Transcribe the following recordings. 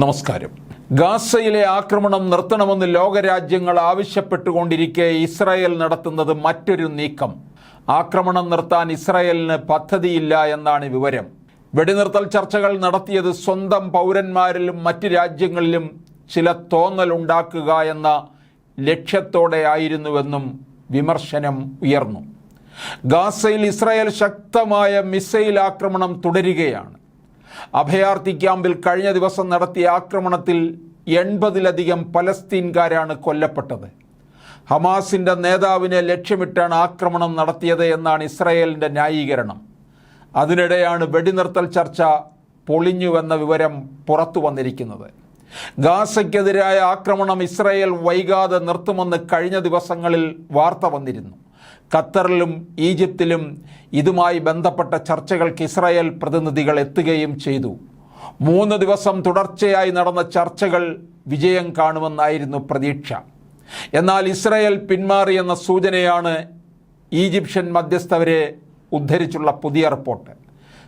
നമസ്കാരം. ഗാസയിലെ ആക്രമണം നിർത്തണമെന്ന് ലോകരാജ്യങ്ങൾ ആവശ്യപ്പെട്ടുകൊണ്ടിരിക്കെ ഇസ്രായേൽ നടത്തുന്നത് മറ്റൊരു നീക്കം. ആക്രമണം നിർത്താൻ ഇസ്രായേലിന് പദ്ധതിയില്ല എന്നാണ് വിവരം. വെടിനിർത്തൽ ചർച്ചകൾ നടത്തിയത് സ്വന്തം പൗരന്മാരിലും മറ്റ് രാജ്യങ്ങളിലും ചില തോന്നലുണ്ടാക്കുക എന്ന ലക്ഷ്യത്തോടെ ആയിരുന്നുവെന്നും വിമർശനം ഉയർന്നു. ഗാസയിൽ ഇസ്രായേൽ ശക്തമായ മിസൈൽ ആക്രമണം തുടരുകയാണ്. അഭയാർത്ഥി ക്യാമ്പിൽ കഴിഞ്ഞ ദിവസം നടത്തിയ ആക്രമണത്തിൽ എൺപതിലധികം പലസ്തീൻകാരാണ് കൊല്ലപ്പെട്ടത്. ഹമാസിന്റെ നേതാവിനെ ലക്ഷ്യമിട്ടാണ് ആക്രമണം നടത്തിയത് എന്നാണ് ഇസ്രയേലിന്റെ ന്യായീകരണം. അതിനിടെയാണ് വെടിനിർത്തൽ ചർച്ച പൊളിഞ്ഞുവെന്ന വിവരം പുറത്തു വന്നിരിക്കുന്നത്. ഗാസയ്ക്കെതിരായ ആക്രമണം ഇസ്രയേൽ വൈകാതെ നിർത്തുമെന്ന് കഴിഞ്ഞ ദിവസങ്ങളിൽ വാർത്ത വന്നിരുന്നു. ഖത്തറിലും ഈജിപ്തിലും ഇതുമായി ബന്ധപ്പെട്ട ചർച്ചകൾക്ക് ഇസ്രായേൽ പ്രതിനിധികൾ എത്തുകയും ചെയ്തു. മൂന്ന് ദിവസം തുടർച്ചയായി നടന്ന ചർച്ചകൾ വിജയം കാണുമെന്നായിരുന്നു പ്രതീക്ഷ. എന്നാൽ ഇസ്രായേൽ പിന്മാറിയെന്ന സൂചനയാണ് ഈജിപ്ഷ്യൻ മധ്യസ്ഥവരെ ഉദ്ധരിച്ചുള്ള പുതിയ റിപ്പോർട്ട്.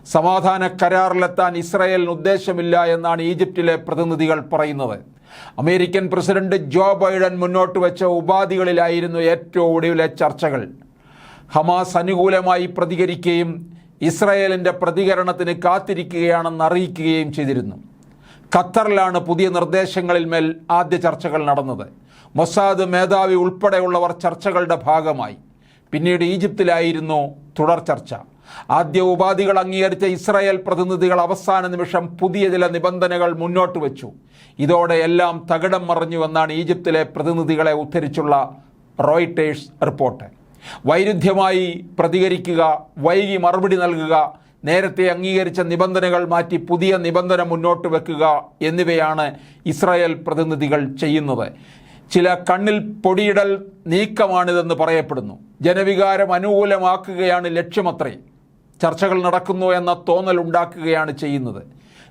സമാധാന കരാറിലെത്താൻ ഇസ്രായേലിന് ഉദ്ദേശമില്ല എന്നാണ് ഈജിപ്തിലെ പ്രതിനിധികൾ പറയുന്നത്. അമേരിക്കൻ പ്രസിഡന്റ് ജോ ബൈഡൻ മുന്നോട്ട് വെച്ച ഉപാധികളിലായിരുന്നു ഏറ്റവും ഒടുവിലെ ചർച്ചകൾ. ഹമാസ് അനുകൂലമായി പ്രതികരിക്കുകയും ഇസ്രായേലിന്റെ പ്രതികരണത്തിന് കാത്തിരിക്കുകയാണെന്ന് അറിയിക്കുകയും ചെയ്തിരുന്നു. ഖത്തറിലാണ് പുതിയ നിർദ്ദേശങ്ങളിൽ മേൽ ആദ്യ ചർച്ചകൾ നടന്നത്. മൊസാദ് മേധാവി ഉൾപ്പെടെയുള്ളവർ ചർച്ചകളുടെ ഭാഗമായി. പിന്നീട് ഈജിപ്തിലായിരുന്നു തുടർ ചർച്ച. ആദ്യ ഉപാധികൾ അംഗീകരിച്ച ഇസ്രായേൽ പ്രതിനിധികൾ അവസാന നിമിഷം പുതിയ ചില നിബന്ധനകൾ മുന്നോട്ട് വെച്ചു. ഇതോടെ എല്ലാം തകിടം മറിഞ്ഞുവെന്നാണ് ഈജിപ്തിലെ പ്രതിനിധികളെ ഉദ്ധരിച്ചുള്ള റോയിട്ടേഴ്സ് റിപ്പോർട്ട്. വൈരുദ്ധ്യമായി പ്രതികരിക്കുക വൈകി മറുപടി നൽകുക നേരത്തെ അംഗീകരിച്ച നിബന്ധനകൾ മാറ്റി പുതിയ നിബന്ധന മുന്നോട്ട് വെക്കുക എന്നിവയാണ് ഇസ്രായേൽ പ്രതിനിധികൾ ചെയ്യുന്നത്. ചില കണ്ണിൽ പൊടിയിടൽ നീക്കമാണിതെന്ന് പറയപ്പെടുന്നു. ജനവികാരം അനുകൂലമാക്കുകയാണ് ലക്ഷ്യമത്രേ. ചർച്ചകൾ നടക്കുന്നു എന്ന തോന്നൽ ഉണ്ടാക്കുകയാണ് ചെയ്യുന്നത്.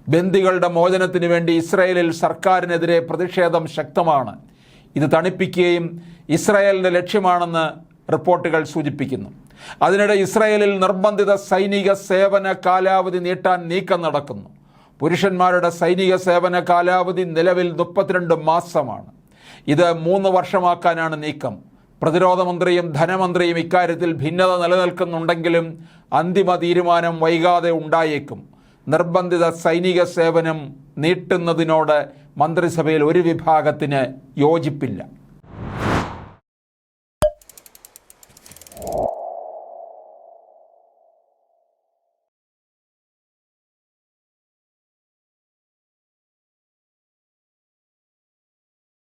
ബന്ദികളുടെ മോചനത്തിന് വേണ്ടി ഇസ്രയേലിൽ സർക്കാരിനെതിരെ പ്രതിഷേധം ശക്തമാണ്. ഇത് തണുപ്പിക്കുകയും ഇസ്രായേലിന്റെ ലക്ഷ്യമാണെന്ന് റിപ്പോർട്ടുകൾ സൂചിപ്പിക്കുന്നു. അതിനിടെ ഇസ്രായേലിൽ നിർബന്ധിത സൈനിക സേവന കാലാവധി നീട്ടാൻ നീക്കം നടക്കുന്നു. പുരുഷന്മാരുടെ സൈനിക സേവന കാലാവധി നിലവിൽ മുപ്പത്തിരണ്ട് മാസമാണ്. ഇത് മൂന്ന് വർഷമാക്കാനാണ് നീക്കം. പ്രതിരോധ മന്ത്രിയും ധനമന്ത്രിയും ഇക്കാര്യത്തിൽ ഭിന്നത നിലനിൽക്കുന്നുണ്ടെങ്കിലും അന്തിമ തീരുമാനം വൈകാതെ ഉണ്ടായേക്കും. നിർബന്ധിത സൈനിക സേവനം നീട്ടുന്നതിനോട് മന്ത്രിസഭയിൽ ഒരു വിഭാഗത്തിന് യോജിപ്പില്ല.